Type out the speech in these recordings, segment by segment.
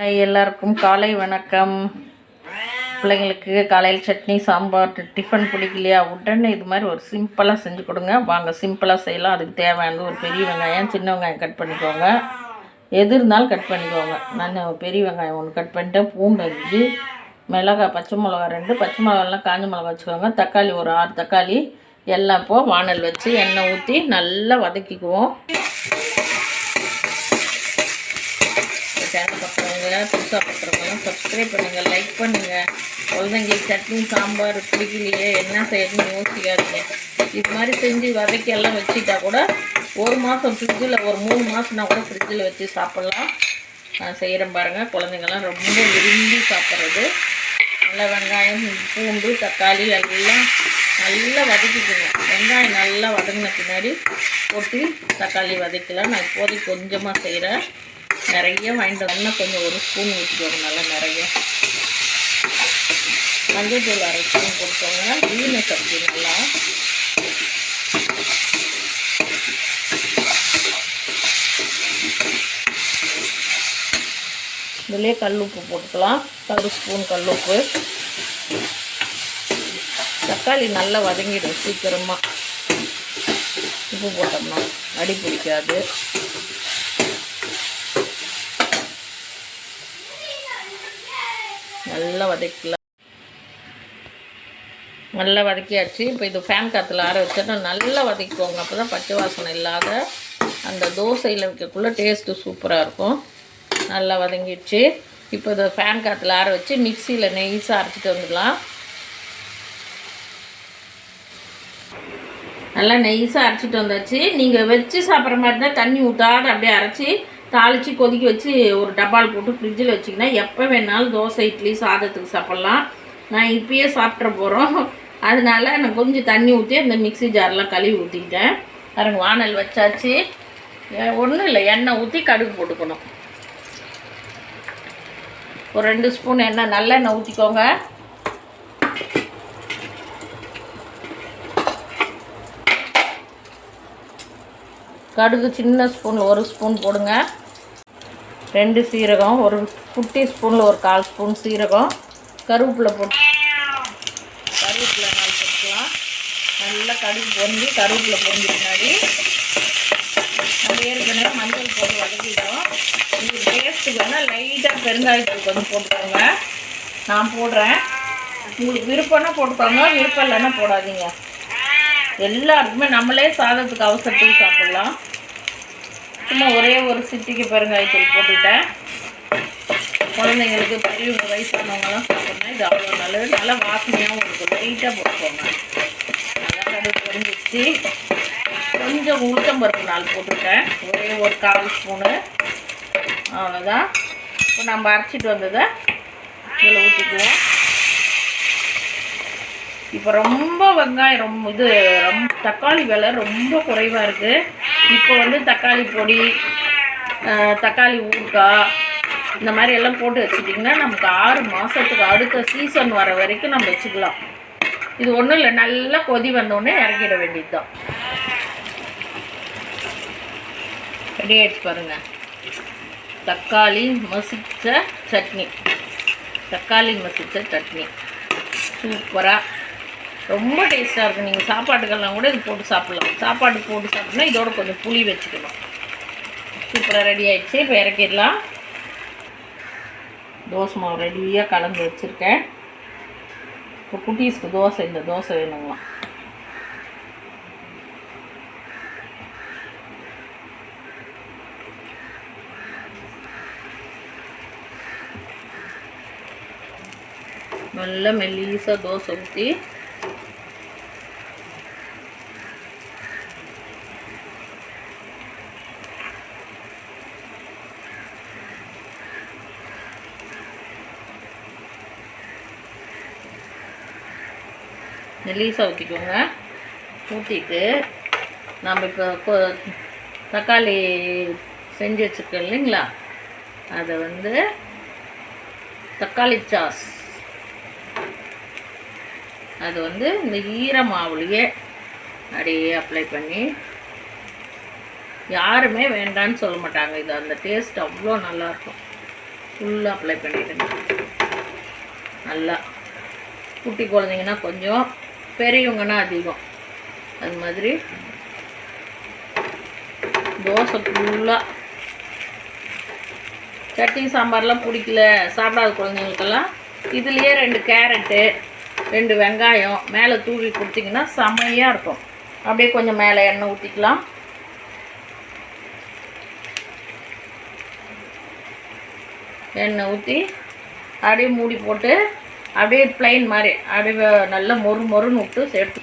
எல்லாருக்கும் காலை வணக்கம். பிள்ளைங்களுக்கு காலையில் சட்னி சாம்பார் டிஃபன் பிடிக்கலையா? உடனே இது மாதிரி ஒரு சிம்பிளாக செஞ்சு கொடுங்க. வாங்க சிம்பிளாக செய்யலாம். அதுக்கு தேவையானது ஒரு பெரிய வெங்காயம் சின்ன வெங்காயம் கட் பண்ணிக்கோங்க. எது இருந்தாலும் கட் பண்ணிக்கோங்க. நான் பெரிய வெங்காயம் ஒன்று கட் பண்ணிட்டேன். பூண்டு அஞ்சு மிளகாய் பச்சை மிளகா ரெண்டு பச்சை மிளகாலாம் காஞ்ச மிளகா வச்சுக்கோங்க. தக்காளி ஒரு ஆறு தக்காளி. எல்லாம் இப்போது வானல் வச்சு எண்ணெய் ஊற்றி நல்லா வதக்கிக்குவோம். சேனல் பார்க்குறவங்க புதுசாக பார்க்குறவங்களாம் சப்ஸ்கிரைப் பண்ணுங்கள் லைக் பண்ணுங்கள் குழந்தைங்களுக்கு சட்னி சாம்பார் பிடிக்கலையே என்ன செய்யணும்னு யோசிக்காதீங்க. இது மாதிரி செஞ்சு வதக்கி எல்லாம் வச்சுட்டா கூட ஒரு மாதம் ஃப்ரிட்ஜில் ஒரு மூணு மாதம்னா கூட ஃப்ரிட்ஜில் வச்சு சாப்பிட்லாம். நான் செய்கிறேன் பாருங்கள் குழந்தைங்கள்லாம் ரொம்ப விரும்பி சாப்பிட்றது. நல்லா வெங்காயம் பூண்டு தக்காளி எல்லாம் நல்லா வதக்கிக்கணும். வெங்காயம் நல்லா வதங்கின பின்னாடி போட்டு தக்காளி வதக்கலாம். நான் இப்போதைக்கு கொஞ்சமாக செய்கிறேன் நிறைய வாங்கிட்டு வந்தா கொஞ்சம் ஒரு ஸ்பூன் ஊற்றிக்கோங்க நல்லா நிறைய. மஞ்சள்தூள் அரை ஸ்பூன் கொடுத்தோங்க வீண சப்ஜி நல்லா. இதுலேயே கல் உப்பு போட்டுக்கலாம். ஒரு ஸ்பூன் கல் உப்பு தக்காளி நல்லா வதங்கிடும் சீக்கிரமாக உப்பு போட்டோம்னா அடி பிடிக்காது. நல்லா வதக்கலாம் நல்லா வதக்கியாச்சு. இப்போ இது ஃபேன் காற்றுல ஆற வச்சுட்டு நல்லா வதக்கிக்கோங்க. அப்போ தான் பச்சை வாசனை இல்லாத அந்த தோசையில் வைக்கக்குள்ளே டேஸ்ட்டு சூப்பராக இருக்கும். நல்லா வதங்கிடுச்சு. இப்போ இதை ஃபேன் காற்றுல ஆற வச்சு மிக்சியில் நெய்ஸாக அரைச்சிட்டு வந்துடலாம். நல்லா நெய்ஸாக அரைச்சிட்டு வந்தாச்சு. நீங்கள் வச்சு சாப்பிட்ற மாதிரி தான் தண்ணி ஊற்றாத அப்படியே அரைச்சி தாளித்து கொதிக்க வச்சு ஒரு டப்பால் போட்டு ஃப்ரிட்ஜில் வச்சிங்கன்னா எப்போ வேணாலும் தோசை இட்லி சாதத்துக்கு சாப்பிட்லாம். நான் இப்பயே சாப்பிட்ற போகிறோம் அதனால நான் கொஞ்சம் தண்ணி ஊற்றி அந்த மிக்ஸி ஜார்லாம் கழுவி ஊற்றிக்கிட்டேன் பாருங்க வானல் வச்சாச்சு. ஒன்றும் இல்லை எண்ணெய் ஊற்றி கடுகு போட்டுக்கணும். ஒரு ரெண்டு ஸ்பூன் எண்ணெய் நல்லெண்ணெய் ஊற்றிக்கோங்க கடுகு சின்ன ஸ்பூனில் ஒரு ஸ்பூன் போடுங்க. ரெண்டு சீரகம் ஒரு குட்டி ஸ்பூனில் ஒரு கால் ஸ்பூன் சீரகம். கருவேப்பிலை போட்டு கருவேப்பிலை நாள் போட்டுக்கலாம். நல்லா கடுகு பொருந்தி கருவேப்பிலை பொருந்தி பின்னாடி நம்ம ஏற்கனவே மஞ்சள் போட்டு வதக்கிட்டோம். இது டேஸ்ட்டு வேணால் லைட்டாக பெருங்காயத்தூள் கொஞ்சம் போட்டுக்கோங்க. நான் போடுறேன். உங்களுக்கு விருப்பம்னா போட்டுக்கோங்க விருப்பம் இல்லைன்னா போடாதீங்க. எல்லாருக்குமே நம்மளே சாதத்துக்கு அவசரத்துக்கு சாப்பிட்லாம். சும்மா ஒரே ஒரு சிட்டிக்கு பெருங்காயத்தூள் போட்டுட்டேன். குழந்தைங்களுக்கு பெரியவங்க வயசானவங்கலாம் சாப்பிட்ணும். இது அவ்வளோ நல்லது. நல்லா வாசனையாகவும் இருக்கும். லைட்டாக போட்டுக்கோங்க. நல்லா கடுகு கொஞ்சம் உளுத்தம் பருப்பு நாள் போட்டுட்டேன். ஒரே ஒரு கால் ஸ்பூனு. அவ்வளோதான் இப்போ நம்ம அரைச்சிட்டு வந்ததை இதில் ஊற்றிக்குவோம் இப்போ ரொம்ப வெங்காயம் ரொம்ப இது ரொம்ப தக்காளி விலை ரொம்ப குறைவாக இருக்குது இப்போ வந்து தக்காளி பொடி தக்காளி ஊறுகாய் இந்த மாதிரி எல்லாம் போட்டு வச்சுட்டிங்கன்னா நமக்கு ஆறு மாதத்துக்கு அடுத்த சீசன் வர வரைக்கும் நம்ம வச்சுக்கலாம். இது ஒன்றும் இல்லை நல்லா கொதி வந்தோடனே இறக்கிட வேண்டியது தான் ரெடி ஆயிடுச்சு பாருங்கள் தக்காளி மசித்த சட்னி. தக்காளி மசித்த சட்னி. சூப்பராக ரொம்ப டேஸ்ட்டாக இருக்கும். நீங்கள் சாப்பாட்டுக்கெல்லாம் கூட இது போட்டு சாப்பிட்லாம். சாப்பாடு போட்டு சாப்பிட்னா இதோட கொஞ்சம் புளி வச்சுக்கலாம். சூப்பராக ரெடி ஆகிடுச்சு இப்போ இறக்கிடலாம். தோசை மாவு ரெடியாக கலந்து வச்சுருக்கேன். இப்போ குட்டீஸ்க்கு தோசை இந்த தோசை வேணுங்களாம். நல்லா மெல்லீஸாக தோசை ஊற்றி மெல்லீஸாக ஊற்றிக்கோங்க ஊற்றிட்டு நம்ம இப்போ தக்காளி செஞ்சு வச்சுருக்கோம் இல்லைங்களா? அதை வந்து தக்காளி சாஸ். அது வந்து இந்த ஈர மாவுலேயே அப்படியே அப்ளை பண்ணி யாருமே வேண்டான்னு சொல்ல மாட்டாங்க. இது அந்த டேஸ்ட் அவ்வளோ நல்லாயிருக்கும். ஃபுல்லாக அப்ளை பண்ணிவிடுங்க நல்லா. குட்டி குழந்தைங்கன்னா கொஞ்சம் பெரியவங்கன்னா அதிகம். அது மாதிரி. தோசை ஃபுல்லாக சட்னி சாம்பார்லாம் பிடிக்கல. சாப்பிடாத குழந்தைங்களுக்கெல்லாம் இதுலேயே ரெண்டு கேரட்டு ரெண்டு வெங்காயம் மேலே தூவி கொடுத்தீங்கன்னா செமையாக இருக்கும். அப்படியே கொஞ்சம் மேலே எண்ணெய் ஊற்றிக்கலாம் எண்ணெய் ஊற்றி அப்படியே மூடி போட்டு அப்படியே ப்ளைன் மாதிரி. அப்படியே நல்லா மொறு மொறுன்னு விட்டு சேர்த்து.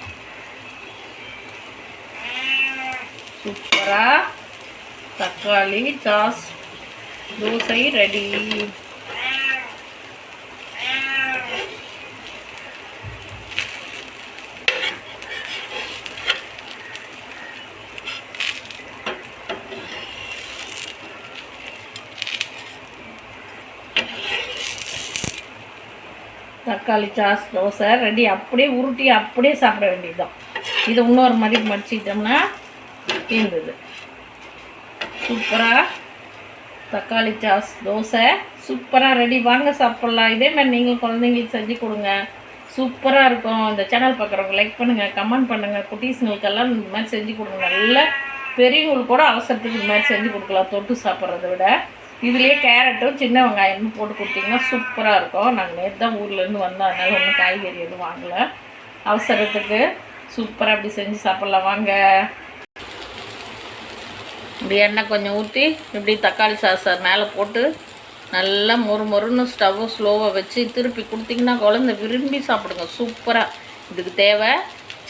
சூப்பராக தக்காளி சாஸ் தோசை ரெடி தக்காளி சாஸ் தோசை ரெடி. அப்படியே உருட்டி அப்படியே சாப்பிட வேண்டியதுதான். இது இன்னொரு மாதிரி மடிச்சிக்கிட்டோம்னா தீர்ந்தது சூப்பராக தக்காளி சாஸ் தோசை. சூப்பராக ரெடி. வாங்க சாப்பிட்லாம். இதே மாதிரி நீங்கள் குழந்தைங்களுக்கு செஞ்சு கொடுங்க. சூப்பராக இருக்கும். இந்த சேனல் பார்க்குறவங்க லைக் பண்ணுங்கள் கமெண்ட் பண்ணுங்கள் குட்டீஸுங்களுக்கெல்லாம் இந்த மாதிரி செஞ்சு கொடுங்க. நல்ல பெரியவங்களுக்கு கூட அவசரத்துக்கு இந்த மாதிரி செஞ்சு கொடுக்கலாம். தொட்டு சாப்பிட்றத விட. இதுலேயே கேரட்டும் சின்ன வெங்காயமும் போட்டு கொடுத்தீங்கன்னா சூப்பராக இருக்கும். நாங்கள் நேற்று தான் ஊர்லேருந்து வந்தோம். அதனால் ஒன்றும் காய்கறி எதுவும் வாங்கலை. அவசரத்துக்கு சூப்பராக அப்படி செஞ்சு சாப்பிட்லாம். வாங்க. இப்படி எண்ணெய் கொஞ்சம் ஊற்றி இப்படி தக்காளி சாஸை மேலே போட்டு நல்லா மொறு மொறுன்னு ஸ்டவ்வை ஸ்லோவாக வச்சு திருப்பி கொடுத்தீங்கன்னா குழந்தை விரும்பி சாப்பிடுங்க. சூப்பராக இதுக்கு தேவை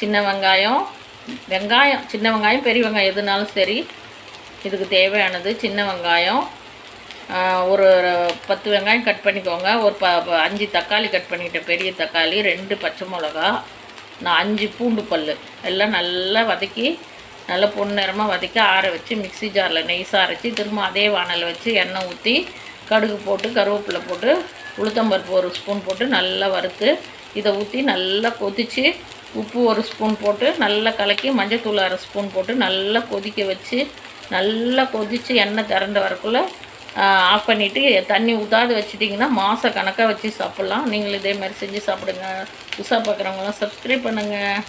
சின்ன வெங்காயம். வெங்காயம் சின்ன வெங்காயம் பெரிய வெங்காயம் எதுனாலும் சரி. இதுக்கு தேவையானது சின்ன வெங்காயம். ஒரு பத்து வெங்காயம் கட் பண்ணிக்கோங்க. ஒரு ப ப- அஞ்சு தக்காளி கட் பண்ணிக்கிட்டேன் பெரிய தக்காளி ரெண்டு பச்சை மிளகா நான் அஞ்சு பூண்டு பல் எல்லாம் நல்லா வதக்கி நல்லா பொன்னிறமாக வதக்கி ஆற வச்சு மிக்ஸி ஜாரில் நெய்ஸாக அரைச்சி திரும்ப அதே வானலில் வச்சு எண்ணெய் ஊற்றி கடுகு போட்டு கருவேப்பிலை போட்டு உளுத்தம்பருப்பு ஒரு ஸ்பூன் போட்டு நல்லா வறுத்து இதை ஊற்றி நல்லா கொதித்து உப்பு ஒரு ஸ்பூன் போட்டு நல்லா கலக்கி மஞ்சத்தூள் அரை ஸ்பூன் போட்டு நல்லா கொதிக்க வச்சு நல்லா கொதித்து எண்ணெய் திரண்ட வரக்குள்ளே ஆஃப் பண்ணிவிட்டு தண்ணி ஊற்றாது வச்சுட்டிங்கன்னா மாத கணக்காக வச்சு சாப்பிட்லாம். நீங்களும் இதே மாதிரி செஞ்சு சாப்பிடுங்க. புதுசாக பார்க்குறவங்களாம் சப்ஸ்கிரைப் பண்ணுங்கள்